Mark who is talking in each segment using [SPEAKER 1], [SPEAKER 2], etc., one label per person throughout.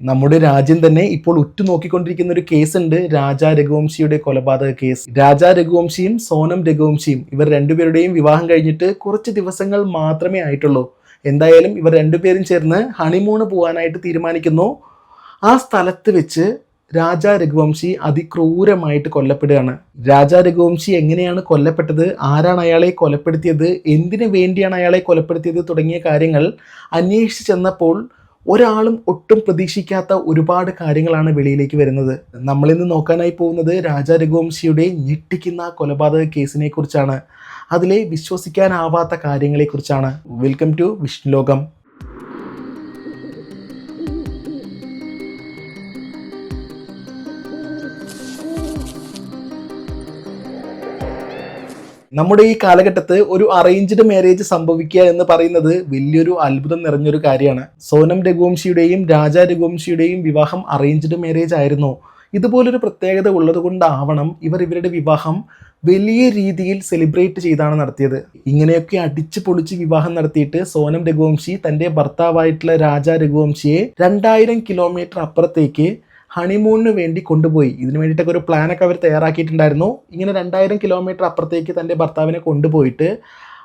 [SPEAKER 1] നമ്മുടെ രാജ്യം തന്നെ ഇപ്പോൾ ഉറ്റുനോക്കിക്കൊണ്ടിരിക്കുന്ന ഒരു കേസ് ഉണ്ട് രാജാ രഘുവംശിയുടെ കൊലപാതക കേസ്. രാജാ രഘുവംശിയും സോനം രഘുവംശിയും ഇവർ രണ്ടുപേരുടെയും വിവാഹം കഴിഞ്ഞിട്ട് കുറച്ച് ദിവസങ്ങൾ മാത്രമേ ആയിട്ടുള്ളൂ. എന്തായാലും ഇവർ രണ്ടുപേരും ചേർന്ന് ഹണിമൂണ് പോകാനായിട്ട് തീരുമാനിക്കുന്നു. ആ സ്ഥലത്ത് വെച്ച് രാജാ രഘുവംശി അതിക്രൂരമായിട്ട് കൊല്ലപ്പെടുകയാണ്. രാജാ രഘുവംശി എങ്ങനെയാണ് കൊല്ലപ്പെട്ടത്? ആരാണ് അയാളെ കൊലപ്പെടുത്തിയത്? എന്തിനു വേണ്ടിയാണ് അയാളെ കൊലപ്പെടുത്തിയത്? തുടങ്ങിയ കാര്യങ്ങൾ അന്വേഷിച്ചു ചെന്നപ്പോൾ ഒരാളും ഒട്ടും പ്രതീക്ഷിക്കാത്ത ഒരുപാട് കാര്യങ്ങളാണ് വെളിയിലേക്ക് വരുന്നത്. നമ്മളിന്ന് നോക്കാനായി പോകുന്നത് രാജാ രഘുവംശിയുടെ ഞെട്ടിക്കുന്ന കൊലപാതക കേസിനെ കുറിച്ചാണ് അതിലെ വിശ്വസിക്കാനാവാത്ത കാര്യങ്ങളെക്കുറിച്ചാണ്. വെൽക്കം ടു വിഷ്ണുലോകം നമ്മുടെ ഈ കാലഘട്ടത്ത് ഒരു അറേഞ്ച്ഡ് മാരേജ് സംഭവിക്കുക എന്ന് പറയുന്നത് വലിയൊരു അത്ഭുതം നിറഞ്ഞൊരു കാര്യമാണ്. സോനം രഘുവംശിയുടെയും രാജാ രഘുവംശിയുടെയും വിവാഹം അറേഞ്ച്ഡ് മാരേജ് ആയിരുന്നു. ഇതുപോലൊരു പ്രത്യേകത ഉള്ളത് കൊണ്ടാവണം ഇവർ ഇവരുടെ വിവാഹം വലിയ രീതിയിൽ സെലിബ്രേറ്റ് ചെയ്താണ് നടത്തിയത്. ഇങ്ങനെയൊക്കെ അടിച്ചു പൊളിച്ച് വിവാഹം നടത്തിയിട്ട് സോനം രഘുവംശി തന്റെ ഭർത്താവായിട്ടുള്ള രാജാ രഘുവംശിയെ രണ്ടായിരം കിലോമീറ്റർ അപ്പുറത്തേക്ക് ഹണിമൂണിന് വേണ്ടി കൊണ്ടുപോയി. ഇതിനു വേണ്ടിയിട്ടൊക്കെ ഒരു പ്ലാനൊക്കെ അവർ തയ്യാറാക്കിയിട്ടുണ്ടായിരുന്നു. ഇങ്ങനെ രണ്ടായിരം കിലോമീറ്റർ അപ്പുറത്തേക്ക് തന്റെ ഭർത്താവിനെ കൊണ്ടുപോയിട്ട്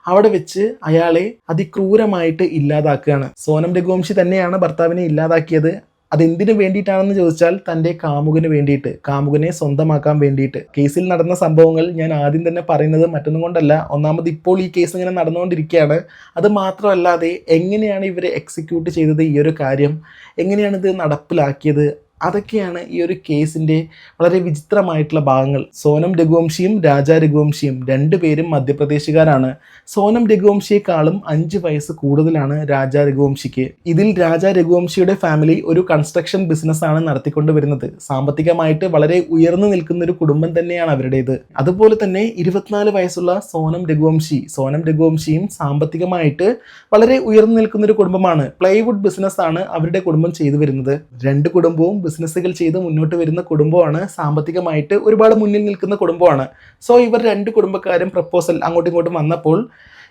[SPEAKER 1] അവിടെ വെച്ച് അയാളെ അതിക്രൂരമായിട്ട് ഇല്ലാതാക്കുകയാണ്. സോനം രഘുവംശി തന്നെയാണ് ഭർത്താവിനെ ഇല്ലാതാക്കിയത്. അതെന്തിനു വേണ്ടിയിട്ടാണെന്ന് ചോദിച്ചാൽ തന്റെ കാമുകന് വേണ്ടിയിട്ട് കാമുകനെ സ്വന്തമാക്കാൻ വേണ്ടിയിട്ട്. കേസിൽ നടന്ന സംഭവങ്ങൾ ഞാൻ ആദ്യം തന്നെ പറയുന്നത് മറ്റൊന്നും കൊണ്ടല്ല. ഒന്നാമത് ഇപ്പോൾ ഈ കേസ് ഇങ്ങനെ നടന്നുകൊണ്ടിരിക്കുകയാണ്. അത് മാത്രമല്ലാതെ എങ്ങനെയാണ് ഇവരെ എക്സിക്യൂട്ട് ചെയ്തത് ഈ ഒരു കാര്യം? എങ്ങനെയാണ് ഇത് നടപ്പിലാക്കിയത്? അതൊക്കെയാണ് ഈ ഒരു കേസിന്റെ വളരെ വിചിത്രമായിട്ടുള്ള ഭാഗങ്ങൾ. സോനം രഘുവംശിയും രാജാ രഘുവംശിയും രണ്ടുപേരും മധ്യപ്രദേശുകാരാണ്. സോനം രഘുവംശിയെക്കാളും അഞ്ച് വയസ്സ് കൂടുതലാണ് രാജാ രഘുവംശിക്ക്. ഇതിൽ രാജാ രഘുവംശിയുടെ ഫാമിലി ഒരു കൺസ്ട്രക്ഷൻ ബിസിനസ്സാണ് നടത്തിക്കൊണ്ട് വരുന്നത്. സാമ്പത്തികമായിട്ട് വളരെ ഉയർന്നു നിൽക്കുന്ന ഒരു കുടുംബം തന്നെയാണ് അവരുടേത്. അതുപോലെ തന്നെ ഇരുപത്തിനാല് വയസ്സുള്ള സോനം രഘുവംശി സോനം രഘുവംശിയും സാമ്പത്തികമായിട്ട് വളരെ ഉയർന്നു നിൽക്കുന്ന ഒരു കുടുംബമാണ്. പ്ലൈവുഡ് ബിസിനസ്സാണ് അവരുടെ കുടുംബം ചെയ്തു വരുന്നത്. രണ്ട് കുടുംബവും ബിസിനസ്സുകൾ ചെയ്ത് മുന്നോട്ട് വരുന്ന കുടുംബമാണ്. സാമ്പത്തികമായിട്ട് ഒരുപാട് മുന്നിൽ നിൽക്കുന്ന കുടുംബമാണ്. സോ ഇവർ രണ്ട് കുടുംബക്കാരും പ്രപ്പോസൽ അങ്ങോട്ടും ഇങ്ങോട്ടും വന്നപ്പോൾ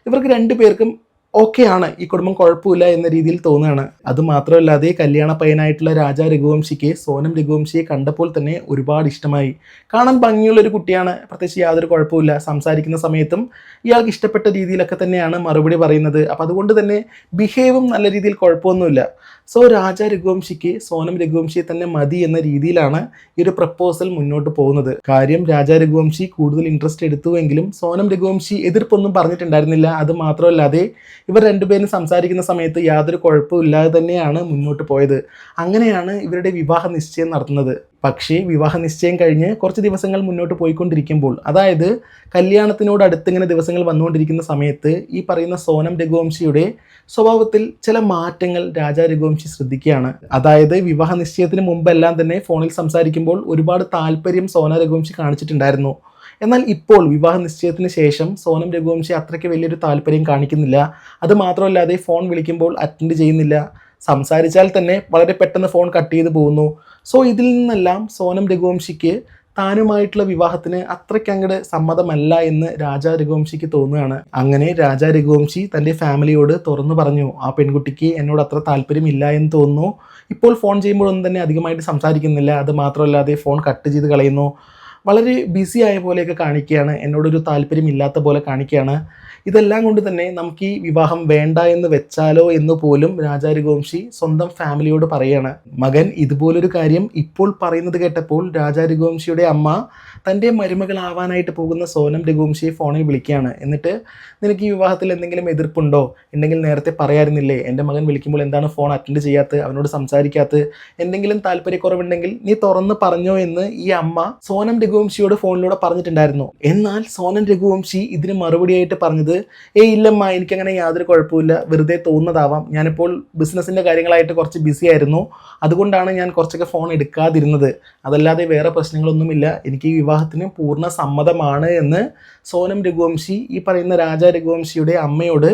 [SPEAKER 1] ഇവർക്ക് രണ്ടു പേർക്കും ഓക്കെ ആണ്. ഈ കുടുംബം കുഴപ്പമില്ല എന്ന രീതിയിൽ തോന്നുകയാണ്. അത് മാത്രമല്ലാതെ കല്യാണ പയ്യനായിട്ടുള്ള രാജാ രഘുവംശിക്ക് സോനം രഘുവംശിയെ കണ്ടപ്പോൾ തന്നെ ഒരുപാട് ഇഷ്ടമായി. കാണാൻ ഭംഗിയുള്ള ഒരു കുട്ടിയാണ്. പ്രത്യേകിച്ച് യാതൊരു കുഴപ്പമില്ല സംസാരിക്കുന്ന സമയത്തും ഇയാൾക്ക് ഇഷ്ടപ്പെട്ട രീതിയിലൊക്കെ തന്നെയാണ് മറുപടി പറയുന്നത്. അപ്പം അതുകൊണ്ട് തന്നെ ബിഹേവും നല്ല രീതിയിൽ കുഴപ്പമൊന്നുമില്ല. സോ രാജ രഘുവംശിക്ക് സോനം രഘുവംശിയെ തന്നെ മതി എന്ന രീതിയിലാണ് ഈ ഒരു പ്രപ്പോസൽ മുന്നോട്ട് പോകുന്നത്. കാര്യം രാജ രഘുവംശി കൂടുതൽ ഇൻട്രസ്റ്റ് എടുത്തുവെങ്കിലും സോനം രഘുവംശി എതിർപ്പൊന്നും പറഞ്ഞിട്ടുണ്ടായിരുന്നില്ല. അത് മാത്രമല്ലാതെ ഇവർ രണ്ടുപേരും സംസാരിക്കുന്ന സമയത്ത് യാതൊരു കുഴപ്പമില്ലാതെ തന്നെയാണ് മുന്നോട്ട് പോയത്. അങ്ങനെയാണ് ഇവരുടെ വിവാഹ നിശ്ചയം നടത്തുന്നത്. പക്ഷേ വിവാഹ നിശ്ചയം കഴിഞ്ഞ് കുറച്ച് ദിവസങ്ങൾ മുന്നോട്ട് പോയിക്കൊണ്ടിരിക്കുമ്പോൾ അതായത് കല്യാണത്തിനോട് അടുത്തിങ്ങനെ ദിവസങ്ങൾ വന്നുകൊണ്ടിരിക്കുന്ന സമയത്ത് ഈ പറയുന്ന സോനം രഘുവംശിയുടെ സ്വഭാവത്തിൽ ചില മാറ്റങ്ങൾ രാജാ രഘുവംശി ശ്രദ്ധിക്കുകയാണ്. അതായത് വിവാഹ നിശ്ചയത്തിന് മുമ്പെല്ലാം തന്നെ ഫോണിൽ സംസാരിക്കുമ്പോൾ ഒരുപാട് താല്പര്യം സോന രഘുവംശി കാണിച്ചിട്ടുണ്ടായിരുന്നു. എന്നാൽ ഇപ്പോൾ വിവാഹ നിശ്ചയത്തിന് ശേഷം സോനം രഘുവംശി അത്രയ്ക്ക് വലിയൊരു താല്പര്യം കാണിക്കുന്നില്ല. അത് മാത്രമല്ലാതെ ഫോൺ വിളിക്കുമ്പോൾ അറ്റൻഡ് ചെയ്യുന്നില്ല. സംസാരിച്ചാൽ തന്നെ വളരെ പെട്ടെന്ന് ഫോൺ കട്ട് ചെയ്ത് പോകുന്നു. സോ ഇതിൽ നിന്നെല്ലാം സോനം രഘുവംശിക്ക് താനുമായിട്ടുള്ള വിവാഹത്തിന് അത്രയ്ക്ക് അങ്ങോട്ട് സമ്മതമല്ല എന്ന് രാജാ രഘുവംശിക്ക് തോന്നുകയാണ്. അങ്ങനെ രാജാ രഘുവംശി തന്റെ ഫാമിലിയോട് തുറന്നു പറഞ്ഞു ആ പെൺകുട്ടിക്ക് എന്നോട് അത്ര താല്പര്യമില്ല എന്ന് തോന്നുന്നു. ഇപ്പോൾ ഫോൺ ചെയ്യുമ്പോഴൊന്നും തന്നെ അധികമായിട്ട് സംസാരിക്കുന്നില്ല. അത് മാത്രമല്ലാതെ ഫോൺ കട്ട് ചെയ്ത് കളയുന്നു. വളരെ ബിസി ആയ പോലെയൊക്കെ കാണിക്കുകയാണ്. എന്നോടൊരു താല്പര്യമില്ലാത്ത പോലെ കാണിക്കുകയാണ്. ഇതെല്ലാം കൊണ്ട് തന്നെ നമുക്ക് ഈ വിവാഹം വേണ്ട എന്ന് വെച്ചാലോ എന്ന് പോലും രാജാ രഘുവംശി സ്വന്തം ഫാമിലിയോട് പറയാണ്. മകൻ ഇതുപോലൊരു കാര്യം ഇപ്പോൾ പറയുന്നത് കേട്ടപ്പോൾ രാജാരഘുവംശിയുടെ അമ്മ തന്റെ മരുമകളാവാനായിട്ട് പോകുന്ന സോനം രഘുവംശിയെ ഫോണിൽ വിളിക്കുകയാണ്. എന്നിട്ട് നിനക്ക് ഈ വിവാഹത്തിൽ എന്തെങ്കിലും എതിർപ്പുണ്ടോ? ഉണ്ടെങ്കിൽ നേരത്തെ പറയാറുന്നില്ലേ? എന്റെ മകൻ വിളിക്കുമ്പോൾ എന്താണ് ഫോൺ അറ്റൻഡ് ചെയ്യാത്ത? അവനോട് സംസാരിക്കാത്ത? എന്തെങ്കിലും താല്പര്യക്കുറവുണ്ടെങ്കിൽ നീ തുറന്ന് പറഞ്ഞോ എന്ന് ഈ അമ്മ സോനം രഘുവംശിയോട് ഫോണിലൂടെ പറഞ്ഞിട്ടുണ്ടായിരുന്നു. എന്നാൽ സോനൻ രഘുവംശി ഇതിന് മറുപടിയായിട്ട് പറഞ്ഞത് ഏയ് ഇല്ലമ്മ എനിക്കങ്ങനെ യാതൊരു കുഴപ്പമില്ല വെറുതെ തോന്നുന്നതാവാം. ഞാനിപ്പോൾ ബിസിനസ്സിന്റെ കാര്യങ്ങളായിട്ട് കുറച്ച് ബിസി ആയിരുന്നു. അതുകൊണ്ടാണ് ഞാൻ കുറച്ചൊക്കെ ഫോൺ എടുക്കാതിരുന്നത്. അതല്ലാതെ വേറെ പ്രശ്നങ്ങളൊന്നുമില്ല. എനിക്ക് ഈ വിവാഹത്തിന് പൂർണ സമ്മതമാണ് എന്ന് സോനം രഘുവംശി ഈ പറയുന്ന രാജ രഘുവംശിയുടെ അമ്മയോട്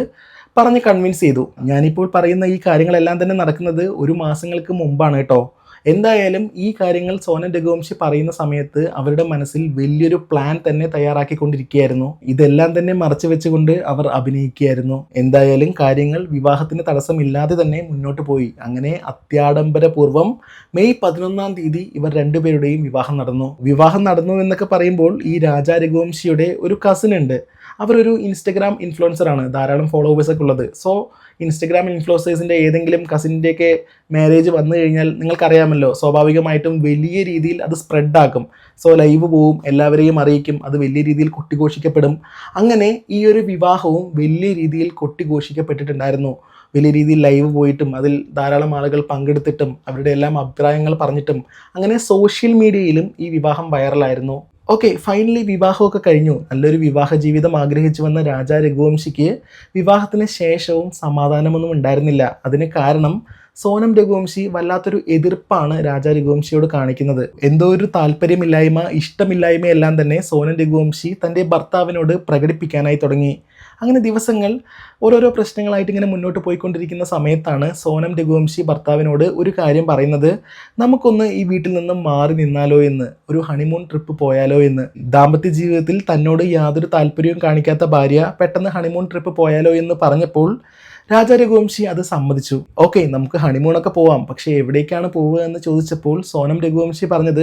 [SPEAKER 1] പറഞ്ഞ് കൺവിൻസ് ചെയ്തു. ഞാനിപ്പോൾ പറയുന്ന ഈ കാര്യങ്ങളെല്ലാം തന്നെ നടക്കുന്നത് ഒരു മാസങ്ങൾക്ക് മുമ്പാണ് കേട്ടോ. എന്തായാലും ഈ കാര്യങ്ങൾ സോനൻ രഘുവംശി പറയുന്ന സമയത്ത് അവരുടെ മനസ്സിൽ വലിയൊരു പ്ലാൻ തന്നെ തയ്യാറാക്കിക്കൊണ്ടിരിക്കുകയായിരുന്നു. ഇതെല്ലാം തന്നെ മറച്ചു വെച്ചുകൊണ്ട് അവർ അഭിനയിക്കുകയായിരുന്നു. എന്തായാലും കാര്യങ്ങൾ വിവാഹത്തിന് തടസ്സമില്ലാതെ തന്നെ മുന്നോട്ട് പോയി. അങ്ങനെ അത്യാഡംബരപൂർവം മെയ് പതിനൊന്നാം തീയതി ഇവർ രണ്ടുപേരുടെയും വിവാഹം നടന്നു. വിവാഹം നടന്നു എന്നൊക്കെ പറയുമ്പോൾ ഈ രാജാ രഘുവംശിയുടെ ഒരു കസിൻ ഉണ്ട്. അവരൊരു ഇൻസ്റ്റഗ്രാം ഇൻഫ്ലുവൻസർ ആണ്. ധാരാളം ഫോളോവേഴ്സ് ഒക്കെ ഉള്ളത്. സോ ഇൻസ്റ്റഗ്രാം ഇൻഫ്ലുവൻസേഴ്സിന്റെ ഏതെങ്കിലും കസിന്റെയൊക്കെ മാരേജ് വന്നു കഴിഞ്ഞാൽ നിങ്ങൾക്കറിയാമല്ലോ. സ്വാഭാവികമായിട്ടും വലിയ രീതിയിൽ അത് സ്പ്രെഡാക്കും സോ ലൈവ് പോവും എല്ലാവരെയും അറിയിക്കും അത് വലിയ രീതിയിൽ കൊട്ടിഘോഷിക്കപ്പെടും. അങ്ങനെ ഈ ഒരു വിവാഹവും വലിയ രീതിയിൽ കൊട്ടിഘോഷിക്കപ്പെട്ടിട്ടുണ്ടായിരുന്നു. വലിയ രീതിയിൽ ലൈവ് പോയിട്ടും അതിൽ ധാരാളം ആളുകൾ പങ്കെടുത്തിട്ടും അവരുടെ എല്ലാം അഭിപ്രായങ്ങൾ പറഞ്ഞിട്ടും അങ്ങനെ സോഷ്യൽ മീഡിയയിലും ഈ വിവാഹം വൈറലായിരുന്നു ഓക്കെ ഫൈനലി വിവാഹമൊക്കെ കഴിഞ്ഞു. നല്ലൊരു വിവാഹ ജീവിതം ആഗ്രഹിച്ചു വന്ന രാജാ രഘുവംശിക്ക് വിവാഹത്തിന് ശേഷവും സമാധാനമൊന്നും ഉണ്ടായിരുന്നില്ല. അതിന് കാരണം സോനം രഘുവംശി വല്ലാത്തൊരു എതിർപ്പാണ് രാജാ രഘുവംശിയോട് കാണിക്കുന്നത്. എന്തോ ഒരു താല്പര്യമില്ലായ്മ ഇഷ്ടമില്ലായ്മയെല്ലാം തന്നെ സോനം രഘുവംശി തന്റെ ഭർത്താവിനോട് പ്രകടിപ്പിക്കാനായി തുടങ്ങി. അങ്ങനെ ദിവസങ്ങൾ ഓരോരോ പ്രശ്നങ്ങളായിട്ട് ഇങ്ങനെ മുന്നോട്ട് പോയിക്കൊണ്ടിരിക്കുന്ന സമയത്താണ് സോനം രഘുവംശി ഭർത്താവിനോട് ഒരു കാര്യം പറയുന്നത്. നമുക്കൊന്ന് ഈ വീട്ടിൽ നിന്നും മാറി നിന്നാലോ എന്ന് ഒരു ഹണിമൂൺ ട്രിപ്പ് പോയാലോ എന്ന്. ദാമ്പത്യ ജീവിതത്തിൽ തന്നോട് യാതൊരു താല്പര്യവും കാണിക്കാത്ത ഭാര്യ പെട്ടെന്ന് ഹണിമൂൺ ട്രിപ്പ് പോയാലോ എന്ന് പറഞ്ഞപ്പോൾ രാജാ രഘുവംശി അത് സമ്മതിച്ചു. ഓക്കെ നമുക്ക് ഹണിമൂണൊക്കെ പോവാം. പക്ഷേ എവിടേക്കാണ് പോവുക എന്ന് ചോദിച്ചപ്പോൾ സോനം രഘുവംശി പറഞ്ഞത്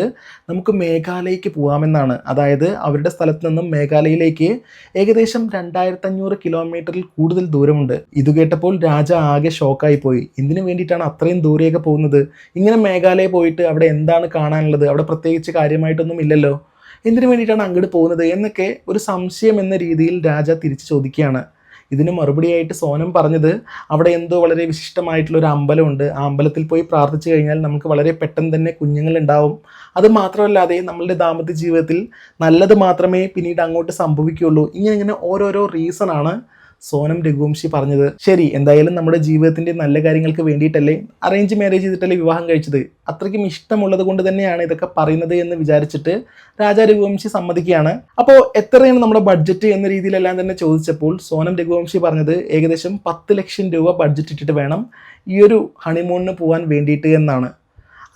[SPEAKER 1] നമുക്ക് മേഘാലയക്ക് പോവാമെന്നാണ്. അതായത് അവരുടെ സ്ഥലത്ത് നിന്നും മേഘാലയയിലേക്ക് ഏകദേശം രണ്ടായിരത്തി അഞ്ഞൂറ് കിലോമീറ്ററിൽ കൂടുതൽ ദൂരമുണ്ട്. ഇത് കേട്ടപ്പോൾ രാജ ആകെ ഷോക്കായി പോയി എന്തിനു വേണ്ടിയിട്ടാണ് അത്രയും ദൂരെയൊക്കെ പോകുന്നത്? ഇങ്ങനെ മേഘാലയ പോയിട്ട് അവിടെ എന്താണ് കാണാനുള്ളത്? അവിടെ പ്രത്യേകിച്ച് കാര്യമായിട്ടൊന്നും ഇല്ലല്ലോ. എന്തിനു വേണ്ടിയിട്ടാണ് അങ്ങോട്ട് പോകുന്നത്? എന്നൊക്കെ ഒരു സംശയം എന്ന രീതിയിൽ രാജ തിരിച്ചു ചോദിക്കുകയാണ്. ഇതിന് മറുപടിയായിട്ട് സോനം പറഞ്ഞത് അവിടെ എന്തോ വളരെ വിശിഷ്ടമായിട്ടുള്ള ഒരു അമ്പലമുണ്ട്. ആ അമ്പലത്തിൽ പോയി പ്രാർത്ഥിച്ചു കഴിഞ്ഞാൽ നമുക്ക് വളരെ പെട്ടെന്ന് തന്നെ കുഞ്ഞുങ്ങൾ ഉണ്ടാവും. അത് മാത്രമല്ലാതെ നമ്മളുടെ ദാമ്പത്യ ജീവിതത്തിൽ നല്ലത് മാത്രമേ പിന്നീട് അങ്ങോട്ട് സംഭവിക്കുകയുള്ളൂ. ഇങ്ങനെ ഇങ്ങനെ ഓരോരോ റീസണാണ് സോനം രഘുവംശി പറഞ്ഞത് ശരി എന്തായാലും നമ്മുടെ ജീവിതത്തിന്റെ നല്ല കാര്യങ്ങൾക്ക് വേണ്ടിയിട്ടല്ലേ അറേഞ്ച് മാരേജ് ചെയ്തിട്ടല്ലേ വിവാഹം കഴിച്ചത്? അത്രയ്ക്കും ഇഷ്ടമുള്ളത് കൊണ്ട് തന്നെയാണ് ഇതൊക്കെ പറയുന്നത് എന്ന് വിചാരിച്ചിട്ട് രാജാ രഘുവംശി സമ്മതിക്കുകയാണ്. അപ്പോൾ എത്രയാണ് നമ്മുടെ ബഡ്ജറ്റ് എന്ന രീതിയിലെല്ലാം തന്നെ ചോദിച്ചപ്പോൾ സോനം രഘുവംശി പറഞ്ഞത് ഏകദേശം പത്ത് ലക്ഷം രൂപ ബഡ്ജറ്റ് ഇട്ടിട്ട് വേണം ഈ ഒരു ഹണിമൂണിന് പോകാൻ വേണ്ടിയിട്ട് എന്നാണ്.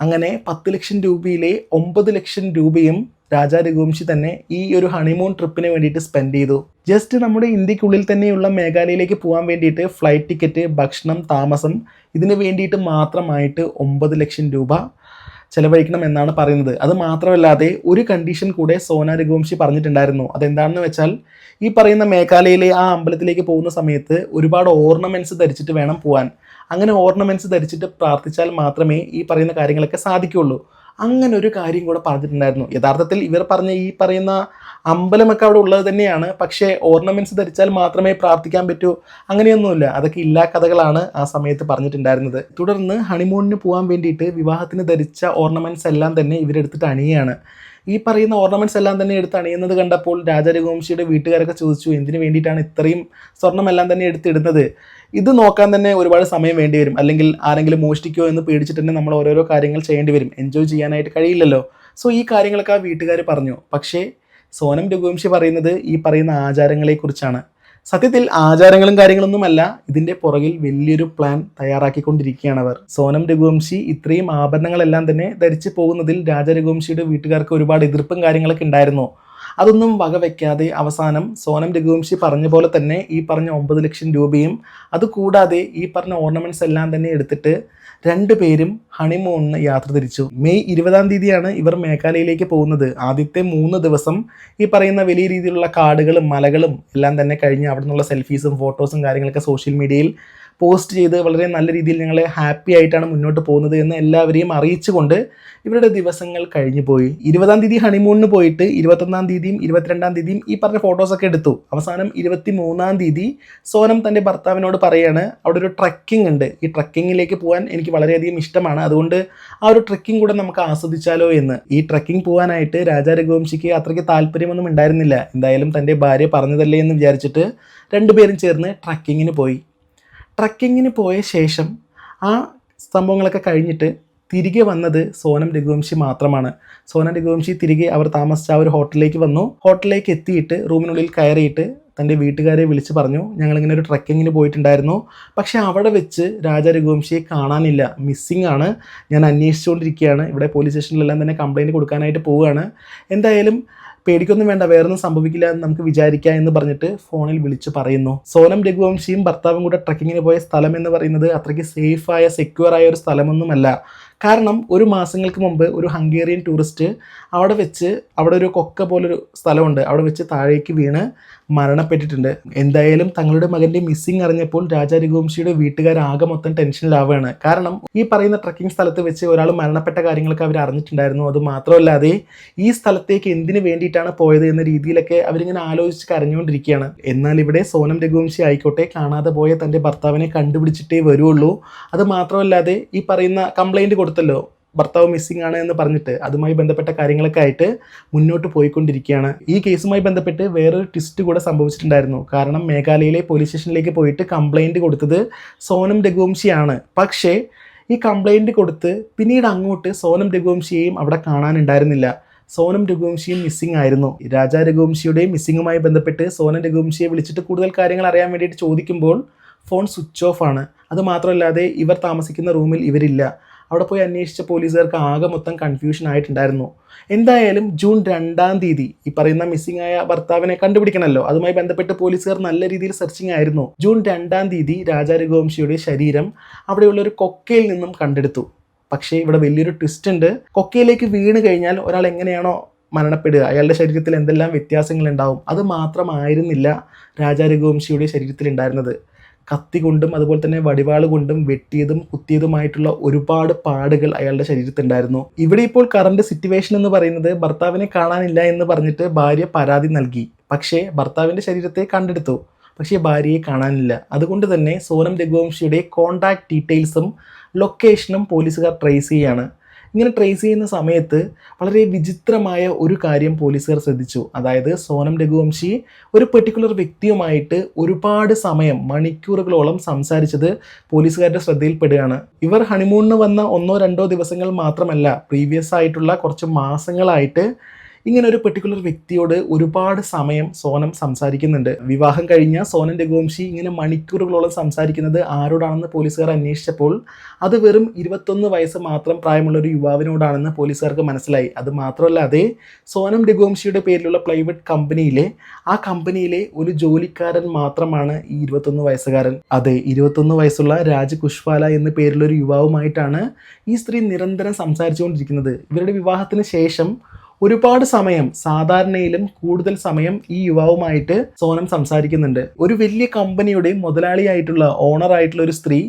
[SPEAKER 1] അങ്ങനെ പത്ത് ലക്ഷം രൂപയിലെ ഒമ്പത് ലക്ഷം രൂപയും രാജാ രഘുവംശി തന്നെ ഈ ഒരു ഹണിമൂൺ ട്രിപ്പിന് വേണ്ടിയിട്ട് സ്പെൻഡ് ചെയ്തു. ജസ്റ്റ് നമ്മുടെ ഇന്ത്യക്കുള്ളിൽ തന്നെയുള്ള മേഘാലയയിലേക്ക് പോകാൻ വേണ്ടിയിട്ട് ഫ്ലൈറ്റ് ടിക്കറ്റ് ഭക്ഷണം താമസം ഇതിന് വേണ്ടിയിട്ട് മാത്രമായിട്ട് ഒമ്പത് ലക്ഷം രൂപ ചെലവഴിക്കണം എന്നാണ് പറയുന്നത്. അത് മാത്രമല്ലാതെ ഒരു കണ്ടീഷൻ കൂടെ സോന രഘുവംശി പറഞ്ഞിട്ടുണ്ടായിരുന്നു. അതെന്താണെന്ന് വെച്ചാൽ ഈ പറയുന്ന മേഘാലയയിലെ ആ അമ്പലത്തിലേക്ക് പോകുന്ന സമയത്ത് ഒരുപാട് ഓർണമെന്റ്സ് ധരിച്ചിട്ട് വേണം പോകാൻ അങ്ങനെ ഓർണമെന്റ്സ് ധരിച്ചിട്ട് പ്രാർത്ഥിച്ചാൽ മാത്രമേ ഈ പറയുന്ന കാര്യങ്ങളൊക്കെ സാധിക്കുള്ളൂ അങ്ങനെ ഒരു കാര്യം കൂടെ പറഞ്ഞിട്ടുണ്ടായിരുന്നു. യഥാർത്ഥത്തിൽ ഇവർ പറഞ്ഞ ഈ പറയുന്ന അമ്പലമൊക്കെ അവിടെ ഉള്ളത് തന്നെയാണ്. പക്ഷേ ഓർണമെന്റ്സ് ധരിച്ചാൽ മാത്രമേ പ്രാർത്ഥിക്കാൻ പറ്റൂ. അങ്ങനെയൊന്നുമില്ല. അതൊക്കെ ഇല്ലാ കഥകളാണ് ആ സമയത്ത് പറഞ്ഞിട്ടുണ്ടായിരുന്നത്. തുടർന്ന് ഹണിമൂണിന് പോകാൻ വേണ്ടിയിട്ട് വിവാഹത്തിന് ധരിച്ച ഓർണമെന്റ്സ് എല്ലാം തന്നെ ഇവരെടുത്തിട്ട് അണിയാണ് ഈ പറയുന്ന ഓർണമെന്റ്സ് എല്ലാം തന്നെ എടുത്ത് അണിയുന്നത് കണ്ടപ്പോൾ രാജരഘുവംശിയുടെ വീട്ടുകാരൊക്കെ ചോദിച്ചു എന്തിനു വേണ്ടിയിട്ടാണ് ഇത്രയും സ്വർണമെല്ലാം തന്നെ എടുത്തിടുന്നത്? ഇത് നോക്കാൻ തന്നെ ഒരുപാട് സമയം വേണ്ടി വരും. അല്ലെങ്കിൽ ആരെങ്കിലും മോഷ്ടിക്കോ എന്ന് പേടിച്ചിട്ട് തന്നെ നമ്മൾ ഓരോരോ കാര്യങ്ങൾ ചെയ്യേണ്ടി വരും. എൻജോയ് ചെയ്യാനായിട്ട് കഴിയില്ലല്ലോ. സോ ഈ കാര്യങ്ങളൊക്കെ ആ വീട്ടുകാർ പറഞ്ഞു. പക്ഷേ സോനം രഘുവംശി പറയുന്നത് ഈ പറയുന്ന ആചാരങ്ങളെക്കുറിച്ചാണ്. സത്യത്തിൽ ആചാരങ്ങളും കാര്യങ്ങളൊന്നുമല്ല ഇതിന്റെ പുറകിൽ വലിയൊരു പ്ലാൻ തയ്യാറാക്കിക്കൊണ്ടിരിക്കുകയാണ് അവർ. സോനം രഘുവംശി ഇത്രയും ആഭരണങ്ങളെല്ലാം തന്നെ ധരിച്ചു പോകുന്നതിൽ രാജ രഘുവംശിയുടെ വീട്ടുകാർക്ക് ഒരുപാട് എതിർപ്പും കാര്യങ്ങളൊക്കെ ഉണ്ടായിരുന്നു. അതൊന്നും വകവെക്കാതെ അവസാനം സോനം രഘുവംശി പറഞ്ഞ പോലെ തന്നെ ഈ പറഞ്ഞ ഒമ്പത് ലക്ഷം രൂപയും അതുകൂടാതെ ഈ പറഞ്ഞ ഓർണമെന്റ്സ് എല്ലാം തന്നെ എടുത്തിട്ട് രണ്ടുപേരും ഹണിമൂണിന് യാത്ര തിരിച്ചു. മെയ് ഇരുപതാം തീയതിയാണ് ഇവർ മേഘാലയയിലേക്ക് പോകുന്നത്. ആദ്യത്തെ മൂന്ന് ദിവസം ഈ പറയുന്ന വലിയ രീതിയിലുള്ള കാടുകളും മലകളും എല്ലാം തന്നെ കഴിഞ്ഞ് അവിടെ നിന്നുള്ള സെൽഫീസും ഫോട്ടോസും കാര്യങ്ങളൊക്കെ സോഷ്യൽ മീഡിയയിൽ പോസ്റ്റ് ചെയ്ത് വളരെ നല്ല രീതിയിൽ ഞങ്ങൾ ഹാപ്പി ആയിട്ടാണ് മുന്നോട്ട് പോകുന്നത് എന്ന് എല്ലാവരെയും അറിയിച്ചുകൊണ്ട് ഇവരുടെ ദിവസങ്ങൾ കഴിഞ്ഞു പോയി. ഇരുപതാം തീയതി ഹണിമൂണിന് പോയിട്ട് ഇരുപത്തൊന്നാം തീയതിയും ഇരുപത്തിരണ്ടാം തീയതിയും ഈ പറഞ്ഞ ഫോട്ടോസൊക്കെ എടുത്തു. അവസാനം ഇരുപത്തി മൂന്നാം തീയതി സോനം തന്റെ ഭർത്താവിനോട് പറയാണ് അവിടെ ഒരു ട്രക്കിംഗ് ഉണ്ട്. ഈ ട്രക്കിങ്ങിലേക്ക് പോകാൻ എനിക്ക് വളരെയധികം ഇഷ്ടമാണ്. അതുകൊണ്ട് ആ ഒരു ട്രക്കിംഗ് കൂടെ നമുക്ക് ആസ്വദിച്ചാലോ എന്ന്. ഈ ട്രക്കിംഗ് പോകാനായിട്ട് രാജാ രഘുവംശിക്ക് അത്രയ്ക്ക് താല്പര്യമൊന്നും ഉണ്ടായിരുന്നില്ല. എന്തായാലും തന്റെ ഭാര്യ പറഞ്ഞതല്ലേ എന്ന് വിചാരിച്ചിട്ട് രണ്ടുപേരും ചേർന്ന് ട്രക്കിങ്ങിന് പോയി. ട്രക്കിങ്ങിന് പോയ ശേഷം ആ സംഭവങ്ങളൊക്കെ കഴിഞ്ഞിട്ട് തിരികെ വന്നത് സോനം രഘുവംശി മാത്രമാണ്. സോനം രഘുവംശി തിരികെ അവർ താമസിച്ച ആ ഒരു ഹോട്ടലിലേക്ക് വന്നു. ഹോട്ടലിലേക്ക് എത്തിയിട്ട് റൂമിനുള്ളിൽ കയറിയിട്ട് തന്റെ വീട്ടുകാരെ വിളിച്ച് പറഞ്ഞു ഞങ്ങളിങ്ങനെ ഒരു ട്രക്കിങ്ങിന് പോയിട്ടുണ്ടായിരുന്നു. പക്ഷേ അവിടെ വെച്ച് രാജ രഘുവംശിയെ കാണാനില്ല. മിസ്സിംഗ് ആണ്. ഞാൻ അന്വേഷിച്ചുകൊണ്ടിരിക്കുകയാണ്. ഇവിടെ പോലീസ് സ്റ്റേഷനിലെല്ലാം തന്നെ കംപ്ലയിന്റ് കൊടുക്കാനായിട്ട് പോവുകയാണ്. എന്തായാലും പേടിക്കൊന്നും വേണ്ട വേറൊന്നും സംഭവിക്കില്ല എന്ന് നമുക്ക് വിചാരിക്കാം എന്ന് പറഞ്ഞിട്ട് ഫോണിൽ വിളിച്ചു പറയുന്നു. സോനം രഘുവംശിയും ഭർത്താവും കൂടെ ട്രക്കിങ്ങിന് പോയ സ്ഥലം എന്ന് പറയുന്നത് അത്രയ്ക്ക് സേഫായ സെക്യൂർ ആയ ഒരു സ്ഥലമൊന്നുമല്ല. കാരണം ഒരു മാസങ്ങൾക്ക് മുമ്പ് ഒരു ഹംഗേറിയൻ ടൂറിസ്റ്റ് അവിടെ വെച്ച് അവിടെ ഒരു കൊക്ക പോലൊരു സ്ഥലമുണ്ട്. അവിടെ വെച്ച് താഴേക്ക് വീണ് മരണപ്പെട്ടിട്ടുണ്ട്. എന്തായാലും തങ്ങളുടെ മകന്റെ മിസ്സിംഗ് അറിഞ്ഞപ്പോൾ രാജാ രഘുവംശിയുടെ വീട്ടുകാർ ആകെ മൊത്തം ടെൻഷനിലാവുകയാണ് കാരണം ഈ പറയുന്ന ട്രക്കിംഗ് സ്ഥലത്ത് വെച്ച് ഒരാൾ മരണപ്പെട്ട കാര്യങ്ങളൊക്കെ അവർ അറിഞ്ഞിട്ടുണ്ടായിരുന്നു. അത് മാത്രമല്ലാതെ ഈ സ്ഥലത്തേക്ക് എന്തിനു വേണ്ടിയിട്ടാണ് പോയത് എന്ന രീതിയിലൊക്കെ അവരിങ്ങനെ ആലോചിച്ച് കരഞ്ഞുകൊണ്ടിരിക്കുകയാണ്. എന്നാൽ ഇവിടെ സോനം രഘുവംശി ആയിക്കോട്ടെ കാണാതെ പോയ തന്റെ ഭർത്താവിനെ കണ്ടുപിടിച്ചിട്ടേ വരുള്ളൂ അത് മാത്രമല്ലാതെ ഈ പറയുന്ന കംപ്ലൈന്റ് കൊടുത്തല്ലോ. ഭർത്താവ് മിസ്സിംഗ് ആണ് എന്ന് പറഞ്ഞിട്ട് അതുമായി ബന്ധപ്പെട്ട കാര്യങ്ങളൊക്കെ ആയിട്ട് മുന്നോട്ട് പോയിക്കൊണ്ടിരിക്കുകയാണ്. ഈ കേസുമായി ബന്ധപ്പെട്ട് വേറൊരു ട്വിസ്റ്റ് കൂടെ സംഭവിച്ചിട്ടുണ്ടായിരുന്നു. കാരണം മേഘാലയയിലെ പോലീസ് സ്റ്റേഷനിലേക്ക് പോയിട്ട് കംപ്ലൈന്റ് കൊടുത്തത് സോനം രഘുവംശിയാണ്. പക്ഷേ ഈ കംപ്ലൈന്റ് കൊടുത്ത് പിന്നീട് അങ്ങോട്ട് സോനം രഘുവംശിയെയും അവിടെ കാണാനുണ്ടായിരുന്നില്ല. സോനം രഘുവംശിയും മിസ്സിംഗ് ആയിരുന്നു. രാജാ രഘുവംശിയുടെയും മിസ്സിങ്ങുമായി ബന്ധപ്പെട്ട് സോനം രഘുവംശിയെ വിളിച്ചിട്ട് കൂടുതൽ കാര്യങ്ങൾ അറിയാൻ വേണ്ടിയിട്ട് ചോദിക്കുമ്പോൾ ഫോൺ സ്വിച്ച് ഓഫ് ആണ്. അത് ഇവർ താമസിക്കുന്ന റൂമിൽ ഇവരില്ല. അവിടെ പോയി അന്വേഷിച്ച പോലീസുകാർക്ക് ആകെ മൊത്തം കൺഫ്യൂഷൻ ആയിട്ടുണ്ടായിരുന്നു. എന്തായാലും ജൂൺ രണ്ടാം തീയതി ഈ പറയുന്ന മിസ്സിംഗ് ആയ ഭർത്താവിനെ കണ്ടുപിടിക്കണമല്ലോ അതുമായി ബന്ധപ്പെട്ട് പോലീസുകാർ നല്ല രീതിയിൽ സെർച്ചിങ് ആയിരുന്നു. ജൂൺ രണ്ടാം തീയതി രാജാ രഘുവംശിയുടെ ശരീരം അവിടെയുള്ള ഒരു കൊക്കയിൽ നിന്നും കണ്ടെടുത്തു. പക്ഷേ ഇവിടെ വലിയൊരു ട്വിസ്റ്റ് ഉണ്ട്. കൊക്കയിലേക്ക് വീണ് കഴിഞ്ഞാൽ ഒരാൾ എങ്ങനെയാണോ മരണപ്പെടുക? അയാളുടെ ശരീരത്തിൽ എന്തെല്ലാം വ്യത്യാസങ്ങൾ ഉണ്ടാവും? അത് മാത്രമായിരുന്നില്ല രാജാ രഘുവംശിയുടെ ശരീരത്തിൽ ഉണ്ടായിരുന്നത് കത്തി കൊണ്ടും അതുപോലെ തന്നെ വടിവാൾ കൊണ്ടും വെട്ടിയതും കുത്തിയതുമായിട്ടുള്ള ഒരുപാട് പാടുകൾ അയാളുടെ ശരീരത്തുണ്ടായിരുന്നു ഇവിടെ ഇപ്പോൾ കറണ്ട് സിറ്റുവേഷൻ എന്ന് പറയുന്നത് ഭർത്താവിനെ കാണാനില്ല എന്ന് പറഞ്ഞിട്ട് ഭാര്യ പരാതി നൽകി. പക്ഷേ ഭർത്താവിന്റെ ശരീരത്തെ കണ്ടെടുത്തു. പക്ഷേ ഭാര്യയെ കാണാനില്ല. അതുകൊണ്ട് തന്നെ സോനം രഘുവംശിയുടെ കോണ്ടാക്ട് ഡീറ്റെയിൽസും ലൊക്കേഷനും പോലീസുകാർ ട്രേസ് ചെയ്യാണ് ഇങ്ങനെ ട്രേസ് ചെയ്യുന്ന സമയത്ത് വളരെ വിചിത്രമായ ഒരു കാര്യം പോലീസുകാർ ശ്രദ്ധിച്ചു. അതായത് സോനം രഘുവംശി ഒരു പെർട്ടിക്കുലർ വ്യക്തിയുമായിട്ട് ഒരുപാട് സമയം മണിക്കൂറുകളോളം സംസാരിച്ചത് പോലീസുകാരുടെ ശ്രദ്ധയിൽപ്പെടുകയാണ്. ഇവർ ഹണിമൂണിന് വന്ന ഒന്നോ രണ്ടോ ദിവസങ്ങൾ മാത്രമല്ല പ്രീവിയസ് ആയിട്ടുള്ള കുറച്ച് മാസങ്ങളായിട്ട് ഇങ്ങനെ ഒരു പെർട്ടിക്കുലർ വ്യക്തിയോട് ഒരുപാട് സമയം സോനം സംസാരിക്കുന്നുണ്ട്. വിവാഹം കഴിഞ്ഞ സോനം രഘുവംശി ഇങ്ങനെ മണിക്കൂറുകളോളം സംസാരിക്കുന്നത് ആരോടാണെന്ന് പോലീസുകാർ അന്വേഷിച്ചപ്പോൾ അത് വെറും ഇരുപത്തൊന്ന് വയസ്സ് മാത്രം പ്രായമുള്ള ഒരു യുവാവിനോടാണെന്ന് പോലീസുകാർക്ക് മനസ്സിലായി. അത് മാത്രമല്ലാതെ സോനം രഘുവംശിയുടെ പേരിലുള്ള പ്രൈവറ്റ് കമ്പനിയിലെ ആ കമ്പനിയിലെ ഒരു ജോലിക്കാരൻ മാത്രമാണ് ഈ ഇരുപത്തൊന്ന് വയസ്സുകാരൻ. അതെ ഇരുപത്തൊന്ന് വയസ്സുള്ള രാജ് കുഷ്വാല എന്ന പേരിലൊരു യുവാവുമായിട്ടാണ് ഈ സ്ത്രീ നിരന്തരം സംസാരിച്ചുകൊണ്ടിരിക്കുന്നത്. ഇവരുടെ വിവാഹത്തിന് ശേഷം ഒരുപാട് സമയം സാധാരണയിലും കൂടുതൽ സമയം ഈ യുവാവുമായിട്ട് സോനം സംസാരിക്കുന്നുണ്ട്. ഒരു വലിയ കമ്പനിയുടെ മുതലാളിയായിട്ടുള്ള ഓണറായിട്ടുള്ള ഒരു സ്ത്രീ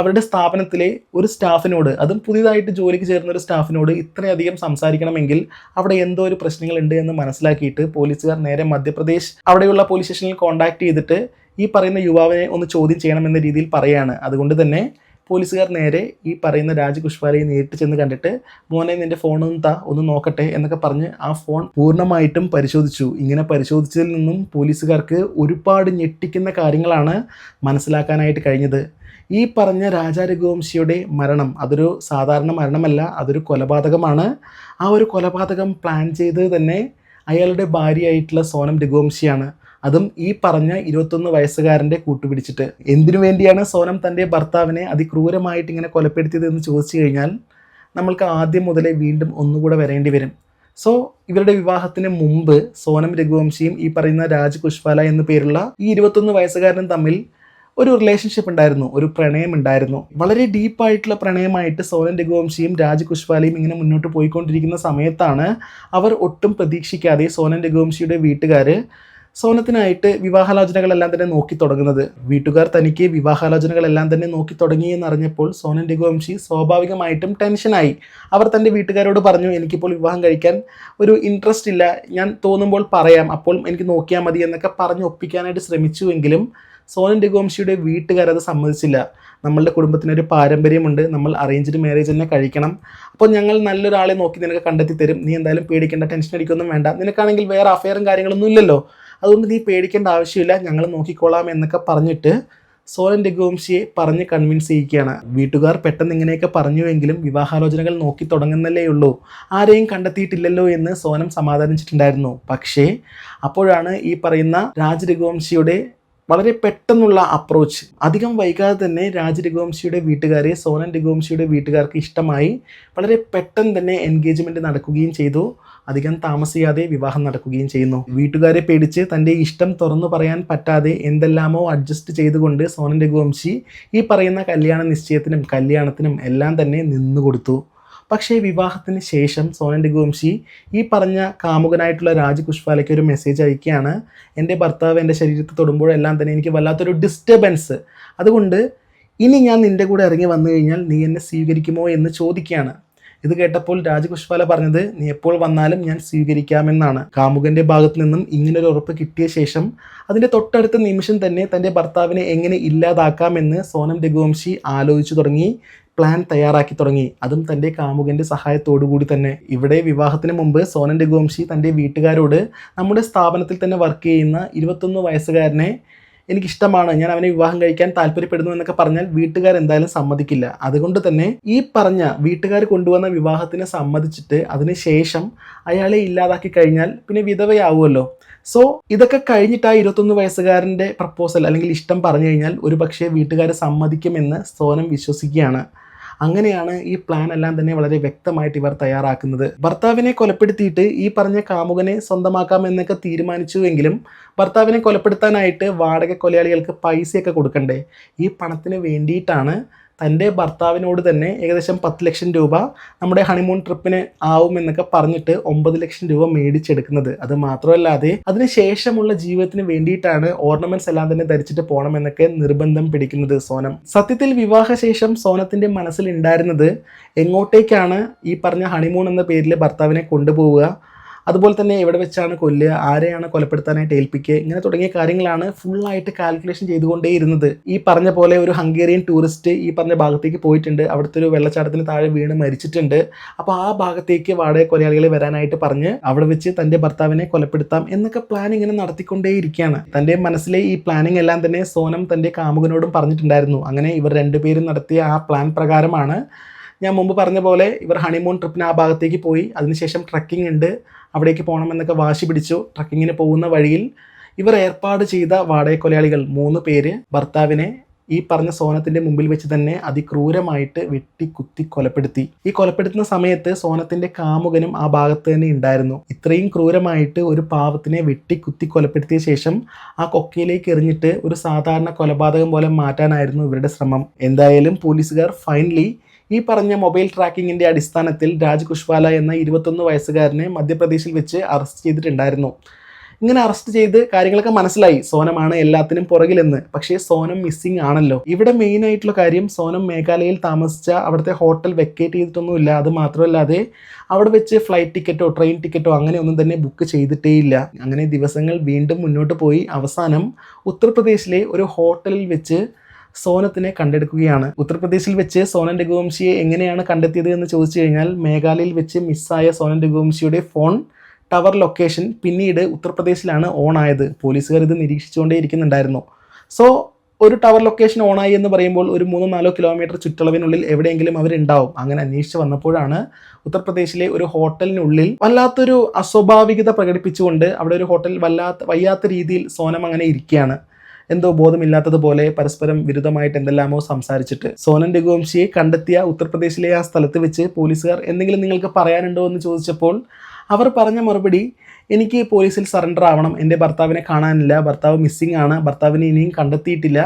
[SPEAKER 1] അവരുടെ സ്ഥാപനത്തിലെ ഒരു സ്റ്റാഫിനോട് അതും പുതിയതായിട്ട് ജോലിക്ക് ചേർന്ന ഒരു സ്റ്റാഫിനോട് ഇത്രയധികം സംസാരിക്കണമെങ്കിൽ അവിടെ എന്തോ ഒരു പ്രശ്നങ്ങളുണ്ട് എന്ന് മനസ്സിലാക്കിയിട്ട് പോലീസുകാർ നേരെ മധ്യപ്രദേശ് അവിടെയുള്ള പോലീസ് സ്റ്റേഷനിൽ കോൺടാക്ട് ചെയ്തിട്ട് ഈ പറയുന്ന യുവാവിനെ ഒന്ന് ചോദ്യം ചെയ്യണമെന്ന രീതിയിൽ പറയാണ്. അതുകൊണ്ട് തന്നെ പോലീസുകാർ നേരെ ഈ പറയുന്ന രാജ് കുഷ്വാലയെ നേരിട്ട് ചെന്ന് കണ്ടിട്ട് മോനെ നിന്റെ ഫോൺ ഒന്ന് താ ഒന്ന് നോക്കട്ടെ എന്നൊക്കെ പറഞ്ഞ് ആ ഫോൺ പൂർണമായിട്ടും പരിശോധിച്ചു. ഇങ്ങനെ പരിശോധിച്ചതിൽ നിന്നും പോലീസുകാർക്ക് ഒരുപാട് ഞെട്ടിക്കുന്ന കാര്യങ്ങളാണ് മനസ്സിലാക്കാനായിട്ട് കഴിഞ്ഞത്. ഈ പറഞ്ഞ രാജാ രഘുവംശിയുടെ മരണം അതൊരു സാധാരണ മരണമല്ല അതൊരു കൊലപാതകമാണ്. ആ ഒരു കൊലപാതകം പ്ലാൻ ചെയ്ത് തന്നെ അയാളുടെ ഭാര്യയായിട്ടുള്ള സോനം രഘുവംശിയാണ്. അതും ഈ പറഞ്ഞ ഇരുപത്തൊന്ന് വയസ്സുകാരന്റെ കൂട്ടുപിടിച്ചിട്ട്. എന്തിനു വേണ്ടിയാണ് സോനം തന്റെ ഭർത്താവിനെ അതിക്രൂരമായിട്ട് ഇങ്ങനെ കൊലപ്പെടുത്തിയത് എന്ന് ചോദിച്ചു കഴിഞ്ഞാൽ നമ്മൾക്ക് ആദ്യം മുതലേ വീണ്ടും ഒന്നുകൂടെ വരേണ്ടി വരും. സോ ഇവരുടെ വിവാഹത്തിന് മുമ്പ് സോനം രഘുവംശിയും ഈ പറയുന്ന രാജ് കുഷ്വാല എന്ന പേരുള്ള ഈ ഇരുപത്തൊന്ന് വയസ്സുകാരനും തമ്മിൽ ഒരു റിലേഷൻഷിപ്പ് ഉണ്ടായിരുന്നു ഒരു പ്രണയം ഉണ്ടായിരുന്നു. വളരെ ഡീപ്പായിട്ടുള്ള പ്രണയമായിട്ട് സോനൻ രഘുവംശിയും രാജ് കുഷ്വാലയും ഇങ്ങനെ മുന്നോട്ട് പോയിക്കൊണ്ടിരിക്കുന്ന സമയത്താണ് അവർ ഒട്ടും പ്രതീക്ഷിക്കാതെ സോനൻ രഘുവംശിയുടെ വീട്ടുകാർ സോനത്തിനായിട്ട് വിവാഹാലോചനകളെല്ലാം തന്നെ നോക്കി തുടങ്ങുന്നത്. വീട്ടുകാർ തനിക്ക് വിവാഹാലോചനകളെല്ലാം തന്നെ നോക്കി തുടങ്ങി എന്നറിഞ്ഞപ്പോൾ സോനൻ രഘുവംശി സ്വാഭാവികമായിട്ടും ടെൻഷനായി അവർ തന്റെ വീട്ടുകാരോട് പറഞ്ഞു എനിക്കിപ്പോൾ വിവാഹം കഴിക്കാൻ ഒരു ഇൻട്രസ്റ്റ് ഇല്ല. ഞാൻ തോന്നുമ്പോൾ പറയാം. അപ്പോൾ എനിക്ക് നോക്കിയാൽ മതി എന്നൊക്കെ പറഞ്ഞ് ഒപ്പിക്കാനായിട്ട് ശ്രമിച്ചുവെങ്കിലും സോനൻ രഘുവംശിയുടെ വീട്ടുകാർ അത് സമ്മതിച്ചില്ല. നമ്മളുടെ കുടുംബത്തിനൊരു പാരമ്പര്യമുണ്ട്. നമ്മൾ അറേഞ്ച്ഡ് മാരേജ് തന്നെ കഴിക്കണം. അപ്പോൾ ഞങ്ങൾ നല്ലൊരാളെ നോക്കി നിനക്ക് കണ്ടെത്തി തരും നീ എന്തായാലും പേടിക്കേണ്ട ടെൻഷൻ അടിക്കൊന്നും വേണ്ട. നിനക്കാണെങ്കിൽ വേറെ അഫയറും കാര്യങ്ങളൊന്നും ഇല്ലല്ലോ. അതുകൊണ്ട് നീ പേടിക്കേണ്ട ആവശ്യമില്ല ഞങ്ങൾ നോക്കിക്കോളാം എന്നൊക്കെ പറഞ്ഞിട്ട് സോനൻ രഘുവംശിയെ പറഞ്ഞ് കൺവിൻസ് ചെയ്യിക്കുകയാണ് വീട്ടുകാർ പെട്ടെന്ന് ഇങ്ങനെയൊക്കെ പറഞ്ഞുവെങ്കിലും വിവാഹാലോചനകൾ നോക്കി തുടങ്ങുന്നല്ലേ ഉള്ളൂ. ആരെയും കണ്ടെത്തിയിട്ടില്ലല്ലോ എന്ന് സോനം സമാധാനിച്ചിട്ടുണ്ടായിരുന്നു. പക്ഷേ അപ്പോഴാണ് ഈ പറയുന്ന രാജ് രഘുവംശിയുടെ വളരെ പെട്ടെന്നുള്ള അപ്രോച്ച് അധികം വൈകാതെ തന്നെ രാജ് രഘുവംശിയുടെ വീട്ടുകാരെ സോനൻ രഘുവംശിയുടെ വീട്ടുകാർക്ക് ഇഷ്ടമായി വളരെ പെട്ടെന്ന് തന്നെ എൻഗേജ്മെന്റ് നടക്കുകയും ചെയ്തു. അധികം താമസിയാതെ വിവാഹം നടക്കുകയും ചെയ്യുന്നു. വീട്ടുകാരെ പേടിച്ച് തന്റെ ഇഷ്ടം തുറന്നു പറയാൻ പറ്റാതെ എന്തെല്ലാമോ അഡ്ജസ്റ്റ് ചെയ്തുകൊണ്ട് സോനൻ രഘുവംശി ഈ പറയുന്ന കല്യാണ നിശ്ചയത്തിനും കല്യാണത്തിനും എല്ലാം തന്നെ നിന്നുകൊടുത്തു. പക്ഷേ വിവാഹത്തിന് ശേഷം സോനൻ രഘുവംശി ഈ പറഞ്ഞ കാമുകനായിട്ടുള്ള രാജ് ഒരു മെസ്സേജ് അയക്കുകയാണ്. എന്റെ ഭർത്താവ് എന്റെ ശരീരത്തിൽ തൊടുമ്പോഴെല്ലാം തന്നെ എനിക്ക് വല്ലാത്തൊരു ഡിസ്റ്റർബൻസ് അതുകൊണ്ട് ഇനി ഞാൻ നിന്റെ കൂടെ ഇറങ്ങി വന്നു കഴിഞ്ഞാൽ നീ എന്നെ സ്വീകരിക്കുമോ എന്ന് ചോദിക്കുകയാണ്. ഇത് കേട്ടപ്പോൾ രാജകുഷ്പാല പറഞ്ഞത് നീ എപ്പോൾ വന്നാലും ഞാൻ സ്വീകരിക്കാമെന്നാണ്. കാമുകന്റെ ഭാഗത്തു നിന്നും ഇങ്ങനൊരു ഉറപ്പ് കിട്ടിയ ശേഷം അതിന്റെ തൊട്ടടുത്ത നിമിഷം തന്നെ തന്റെ ഭർത്താവിനെ എങ്ങനെ ഇല്ലാതാക്കാമെന്ന് സോനം രഘുവംശി ആലോചിച്ചു തുടങ്ങി. പ്ലാൻ തയ്യാറാക്കി തുടങ്ങി. അതും തന്റെ കാമുകന്റെ കൂടി തന്നെ. ഇവിടെ വിവാഹത്തിന് മുമ്പ് സോനൻ രഘുവംശി തന്റെ വീട്ടുകാരോട് നമ്മുടെ സ്ഥാപനത്തിൽ തന്നെ വർക്ക് ചെയ്യുന്ന ഇരുപത്തൊന്ന് വയസ്സുകാരനെ എനിക്കിഷ്ടമാണ്. ഞാൻ അവനെ വിവാഹം കഴിക്കാൻ താല്പര്യപ്പെടുന്നു എന്നൊക്കെ പറഞ്ഞാൽ വീട്ടുകാർ എന്തായാലും സമ്മതിക്കില്ല. അതുകൊണ്ട് തന്നെ ഈ പറഞ്ഞ വീട്ടുകാർ കൊണ്ടുവന്ന വിവാഹത്തിന് സമ്മതിച്ചിട്ട് അതിനുശേഷം അയാളെ ഇല്ലാതാക്കി കഴിഞ്ഞാൽ പിന്നെ വിധവയാവുമല്ലോ. സോ ഇതൊക്കെ കഴിഞ്ഞിട്ട് ആ ഇരുപത്തൊന്ന് വയസ്സുകാരന്റെ പ്രപ്പോസൽ അല്ലെങ്കിൽ ഇഷ്ടം പറഞ്ഞു കഴിഞ്ഞാൽ ഒരു പക്ഷേ വീട്ടുകാർ സമ്മതിക്കുമെന്ന് സോനം വിശ്വസിക്കുകയാണ്. അങ്ങനെയാണ് ഈ പ്ലാൻ എല്ലാം തന്നെ വളരെ വ്യക്തമായിട്ട് ഇവർ തയ്യാറാക്കുന്നത്. ഭർത്താവിനെ കൊലപ്പെടുത്തിയിട്ട് ഈ പറഞ്ഞ കാമുകനെ സ്വന്തമാക്കാം എന്നൊക്കെ തീരുമാനിച്ചുവെങ്കിലും ഭർത്താവിനെ കൊലപ്പെടുത്താനായിട്ട് വാടക കൊലയാളികൾക്ക് പൈസയൊക്കെ കൊടുക്കണ്ടേ? ഈ പണത്തിന് വേണ്ടിയിട്ടാണ് തന്റെ ഭർത്താവിനോട് തന്നെ ഏകദേശം പത്ത് ലക്ഷം രൂപ നമ്മുടെ ഹണിമൂൺ ട്രിപ്പിന് ആവുമെന്നൊക്കെ പറഞ്ഞിട്ട് ഒമ്പത് ലക്ഷം രൂപ മേടിച്ചെടുക്കുന്നത്. അത് മാത്രമല്ലാതെ അതിനുശേഷമുള്ള ജീവിതത്തിന് വേണ്ടിയിട്ടാണ് ഓർണമെന്റ്സ് എല്ലാം തന്നെ ധരിച്ചിട്ട് പോകണമെന്നൊക്കെ നിർബന്ധം പിടിക്കുന്നത് സോനം. സത്യത്തിൽ വിവാഹശേഷം സോനത്തിന്റെ മനസ്സിൽ ഉണ്ടായിരുന്നത് എങ്ങോട്ടേക്കാണ് ഈ പറഞ്ഞ ഹണിമൂൺ എന്ന പേരിൽ ഭർത്താവിനെ കൊണ്ടുപോവുക അതുപോലെ തന്നെ എവിടെ വെച്ചാണ് കൊല്ലുക ആരെയാണ് കൊലപ്പെടുത്താനായിട്ട് ഏൽപ്പിക്കുക ഇങ്ങനെ തുടങ്ങിയ കാര്യങ്ങളാണ് ഫുള്ളായിട്ട് കാൽക്കുലേഷൻ ചെയ്തുകൊണ്ടേയിരുന്നത് ഈ പറഞ്ഞ പോലെ ഒരു ഹംഗേറിയൻ ടൂറിസ്റ്റ് ഈ പറഞ്ഞ ഭാഗത്തേക്ക് പോയിട്ടുണ്ട്. അവിടുത്തെ ഒരു വെള്ളച്ചാട്ടത്തിന് താഴെ വീണ് മരിച്ചിട്ടുണ്ട്. അപ്പോൾ ആ ഭാഗത്തേക്ക് വാടക കൊലയാളികളെ വരാനായിട്ട് പറഞ്ഞ് അവിടെ വെച്ച് തന്റെ ഭർത്താവിനെ കൊലപ്പെടുത്താം എന്നൊക്കെ പ്ലാൻ ഇങ്ങനെ നടത്തിക്കൊണ്ടേയിരിക്കുകയാണ് തന്റെ മനസ്സിലെ ഈ പ്ലാനിങ് എല്ലാം തന്നെ സോനം തന്റെ കാമുകനോടും പറഞ്ഞിട്ടുണ്ടായിരുന്നു. അങ്ങനെ ഇവർ രണ്ടുപേരും നടത്തിയ ആ പ്ലാൻ പ്രകാരമാണ്. ഞാൻ മുമ്പ് പറഞ്ഞ പോലെ ഇവർ ഹണിമൂൺ ട്രിപ്പിന് ആ ഭാഗത്തേക്ക് പോയി. അതിനുശേഷം ട്രക്കിംഗ് ഉണ്ട്. അവിടേക്ക് പോകണമെന്നൊക്കെ വാശി പിടിച്ചു. ട്രക്കിങ്ങിന് പോകുന്ന വഴിയിൽ ഇവർ ഏർപ്പാട് ചെയ്ത വാടകക്കൊലയാളികൾ മൂന്ന് പേര് ഭർത്താവിനെ ഈ പറഞ്ഞ സോനത്തിന്റെ മുമ്പിൽ വെച്ച് തന്നെ അതിക്രൂരമായിട്ട് വെട്ടി കുത്തി കൊലപ്പെടുത്തി. ഈ കൊലപ്പെടുത്തുന്ന സമയത്ത് സോനത്തിന്റെ കാമുകനും ആ ഭാഗത്ത് തന്നെ ഉണ്ടായിരുന്നു. ഇത്രയും ക്രൂരമായിട്ട് ഒരു പാവത്തിനെ വെട്ടി കുത്തി കൊലപ്പെടുത്തിയ ശേഷം ആ കൊക്കയിലേക്ക് എറിഞ്ഞിട്ട് ഒരു സാധാരണ കൊലപാതകം പോലെ മാറ്റാനായിരുന്നു ഇവരുടെ ശ്രമം. എന്തായാലും പോലീസുകാർ ഫൈനലി ഈ പറഞ്ഞ മൊബൈൽ ട്രാക്കിങ്ങിന്റെ അടിസ്ഥാനത്തിൽ രാജ് കുഷ്വാല എന്ന ഇരുപത്തൊന്ന് വയസ്സുകാരനെ മധ്യപ്രദേശിൽ വെച്ച് അറസ്റ്റ് ചെയ്തിട്ടുണ്ടായിരുന്നു. ഇങ്ങനെ അറസ്റ്റ് ചെയ്ത് കാര്യങ്ങളൊക്കെ മനസ്സിലായി. സോനമാണ് എല്ലാത്തിനും പുറകിലെന്ന്. പക്ഷേ സോനം മിസ്സിംഗ് ആണല്ലോ. ഇവിടെ മെയിൻ ആയിട്ടുള്ള കാര്യം സോനം മേഘാലയയിൽ താമസിച്ച അവിടുത്തെ ഹോട്ടൽ വെക്കേറ്റ് ചെയ്തിട്ടൊന്നുമില്ല. അത് മാത്രമല്ലാതെ അവിടെ വെച്ച് ഫ്ലൈറ്റ് ടിക്കറ്റോ ട്രെയിൻ ടിക്കറ്റോ അങ്ങനെ ഒന്നും തന്നെ ബുക്ക് ചെയ്തിട്ടേയില്ല. അങ്ങനെ ദിവസങ്ങൾ വീണ്ടും മുന്നോട്ട് പോയി. അവസാനം ഉത്തർപ്രദേശിലെ ഒരു ഹോട്ടലിൽ വെച്ച് സോനത്തിനെ കണ്ടെടുക്കുകയാണ്. ഉത്തർപ്രദേശിൽ വെച്ച് സോനൻ രഘുവംശിയെ എങ്ങനെയാണ് കണ്ടെത്തിയത് എന്ന് ചോദിച്ചു കഴിഞ്ഞാൽ മേഘാലയയിൽ വെച്ച് മിസ്സായ സോനൻ രഘുവംശിയുടെ ഫോൺ ടവർ ലൊക്കേഷൻ പിന്നീട് ഉത്തർപ്രദേശിലാണ് ഓൺ ആയത് പോലീസുകാർ ഇത് നിരീക്ഷിച്ചുകൊണ്ടേ ഇരിക്കുന്നുണ്ടായിരുന്നു സോ ഒരു ടവർ ലൊക്കേഷൻ ഓണായി എന്ന് പറയുമ്പോൾ ഒരു മൂന്നോ നാലോ കിലോമീറ്റർ ചുറ്റളവിനുള്ളിൽ എവിടെയെങ്കിലും അവരുണ്ടാവും. അങ്ങനെ അന്വേഷിച്ച് വന്നപ്പോഴാണ് ഉത്തർപ്രദേശിലെ ഒരു ഹോട്ടലിനുള്ളിൽ വല്ലാത്തൊരു അസ്വാഭാവികത പ്രകടിപ്പിച്ചുകൊണ്ട് അവിടെ ഒരു ഹോട്ടൽ വല്ലാത്ത വയ്യാത്ത രീതിയിൽ സോനം അങ്ങനെ ഇരിക്കുകയാണ്. എന്തോ ബോധമില്ലാത്തതുപോലെ പരസ്പരം വിരുദ്ധമായിട്ട് എന്തെല്ലാമോ സംസാരിച്ചിട്ട് സോനൻ രഘുവംശിയെ കണ്ടെത്തിയ ഉത്തർപ്രദേശിലെ ആ സ്ഥലത്ത് വെച്ച് പോലീസുകാർ എന്തെങ്കിലും നിങ്ങൾക്ക് പറയാനുണ്ടോ എന്ന് ചോദിച്ചപ്പോൾ അവർ പറഞ്ഞ മറുപടി എനിക്ക് പോലീസിൽ സറണ്ടർ ആവണം. എന്റെ ഭർത്താവിനെ കാണാനില്ല. ഭർത്താവ് മിസ്സിംഗ് ആണ്. ഭർത്താവിനെ ഇനിയും കണ്ടെത്തിയിട്ടില്ല.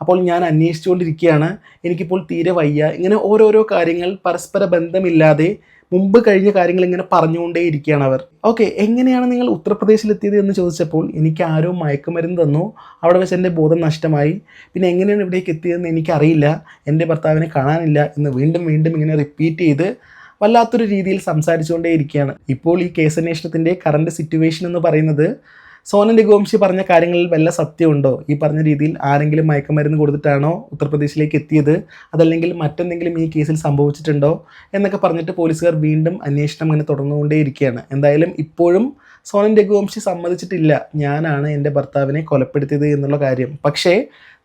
[SPEAKER 1] അപ്പോൾ ഞാൻ അന്വേഷിച്ചുകൊണ്ടിരിക്കുകയാണ്. എനിക്കിപ്പോൾ തീരെ വയ്യ. ഇങ്ങനെ ഓരോരോ കാര്യങ്ങൾ പരസ്പര ബന്ധമില്ലാതെ മുമ്പ് കഴിഞ്ഞ കാര്യങ്ങൾ ഇങ്ങനെ പറഞ്ഞുകൊണ്ടേ ഇരിക്കുകയാണ് അവർ. ഓക്കെ എങ്ങനെയാണ് നിങ്ങൾ ഉത്തർപ്രദേശിലെത്തിയത് എന്ന് ചോദിച്ചപ്പോൾ എനിക്ക് ആരോ മയക്കുമരുന്ന് തന്നു. അവിടെ വെച്ച് എന്റെ ബോധം നഷ്ടമായി. പിന്നെ എങ്ങനെയാണ് ഇവിടേക്ക് എത്തിയതെന്ന് എനിക്കറിയില്ല. എന്റെ ഭർത്താവിനെ കാണാനില്ല എന്ന് വീണ്ടും വീണ്ടും ഇങ്ങനെ റിപ്പീറ്റ് ചെയ്ത് വല്ലാത്തൊരു രീതിയിൽ സംസാരിച്ചുകൊണ്ടേ ഇരിക്കുകയാണ്. ഇപ്പോൾ ഈ കേസന്വേഷണത്തിന്റെ കറണ്ട് സിറ്റുവേഷൻ എന്ന് പറയുന്നത് സോനൻ രഘുവംശി പറഞ്ഞ കാര്യങ്ങളിൽ വല്ല സത്യമുണ്ടോ? ഈ പറഞ്ഞ രീതിയിൽ ആരെങ്കിലും മയക്കുമരുന്ന് കൊടുത്തിട്ടാണോ ഉത്തർപ്രദേശിലേക്ക് എത്തിയത്? അതല്ലെങ്കിൽ മറ്റെന്തെങ്കിലും ഈ കേസിൽ സംഭവിച്ചിട്ടുണ്ടോ? എന്നൊക്കെ പറഞ്ഞിട്ട് പോലീസുകാർ വീണ്ടും അന്വേഷണം അങ്ങനെ തുടർന്നുകൊണ്ടേയിരിക്കുകയാണ് എന്തായാലും ഇപ്പോഴും സോനൻ രഘുവംശി സമ്മതിച്ചിട്ടില്ല. ഞാനാണ് എന്റെ ഭർത്താവിനെ കൊലപ്പെടുത്തിയത് എന്നുള്ള കാര്യം. പക്ഷേ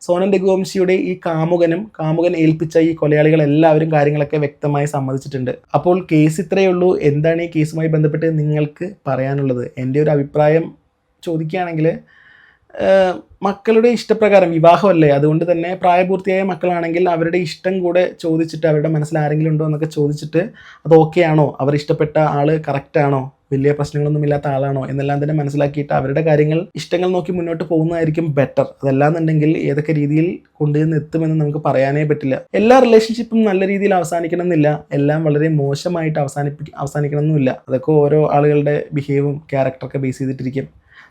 [SPEAKER 1] സോനൻ രഘുവംശിയുടെ ഈ കാമുകനും കാമുകൻ ഏൽപ്പിച്ച ഈ കൊലയാളികൾ എല്ലാവരും കാര്യങ്ങളൊക്കെ വ്യക്തമായി സമ്മതിച്ചിട്ടുണ്ട്. അപ്പോൾ കേസ് ഇത്രയേ ഉള്ളൂ. എന്താണ് ഈ കേസുമായി ബന്ധപ്പെട്ട് നിങ്ങൾക്ക് പറയാനുള്ളത്? എന്റെ ഒരു അഭിപ്രായം ചോദിക്കുകയാണെങ്കിൽ മക്കളുടെ ഇഷ്ടപ്രകാരം വിവാഹമല്ലേ? അതുകൊണ്ട് തന്നെ പ്രായപൂർത്തിയായ മക്കളാണെങ്കിൽ അവരുടെ ഇഷ്ടം കൂടെ ചോദിച്ചിട്ട് അവരുടെ മനസ്സിൽ ആരെങ്കിലും ഉണ്ടോ എന്നൊക്കെ ചോദിച്ചിട്ട് അത് ഓക്കെ ആണോ അവർ ഇഷ്ടപ്പെട്ട ആൾ കറക്റ്റാണോ? വലിയ പ്രശ്നങ്ങളൊന്നും ഇല്ലാത്ത ആളാണോ? എന്നെല്ലാം തന്നെ മനസ്സിലാക്കിയിട്ട് അവരുടെ കാര്യങ്ങൾ ഇഷ്ടങ്ങൾ നോക്കി മുന്നോട്ട് പോകുന്നതായിരിക്കും ബെറ്റർ അതല്ലാന്നുണ്ടെങ്കിൽ ഏതൊക്കെ രീതിയിൽ കൊണ്ടുവന്ന് എത്തുമെന്ന് നമുക്ക് പറയാനേ പറ്റില്ല. എല്ലാ റിലേഷൻഷിപ്പും നല്ല രീതിയിൽ അവസാനിക്കണം എന്നില്ല എല്ലാം വളരെ മോശമായിട്ട് അവസാനിപ്പി അവസാനിക്കണമെന്നില്ല അതൊക്കെ ഓരോ ആളുകളുടെ ബിഹേവും ക്യാരക്ടറൊക്കെ ബേസ് ചെയ്തിട്ടിരിക്കും.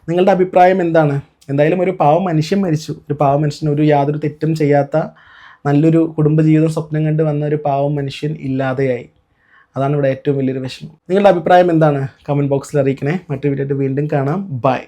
[SPEAKER 1] നിങ്ങളുടെ അഭിപ്രായം എന്താണ്? എന്തായാലും ഒരു പാവ മനുഷ്യൻ മരിച്ചു. ഒരു പാവ മനുഷ്യൻ ഒരു യാതൊരു തെറ്റും ചെയ്യാത്ത നല്ലൊരു കുടുംബജീവിതം സ്വപ്നം കണ്ട് വന്ന ഒരു പാവം മനുഷ്യൻ ഇല്ലാതെയായി. അതാണ് ഇവിടെ ഏറ്റവും വലിയൊരു വിഷമം. നിങ്ങളുടെ അഭിപ്രായം എന്താണ്? കമന്റ് ബോക്സിൽ അറിയിക്കണേ. മറ്റു വീഡിയോ വീണ്ടും കാണാം. ബൈ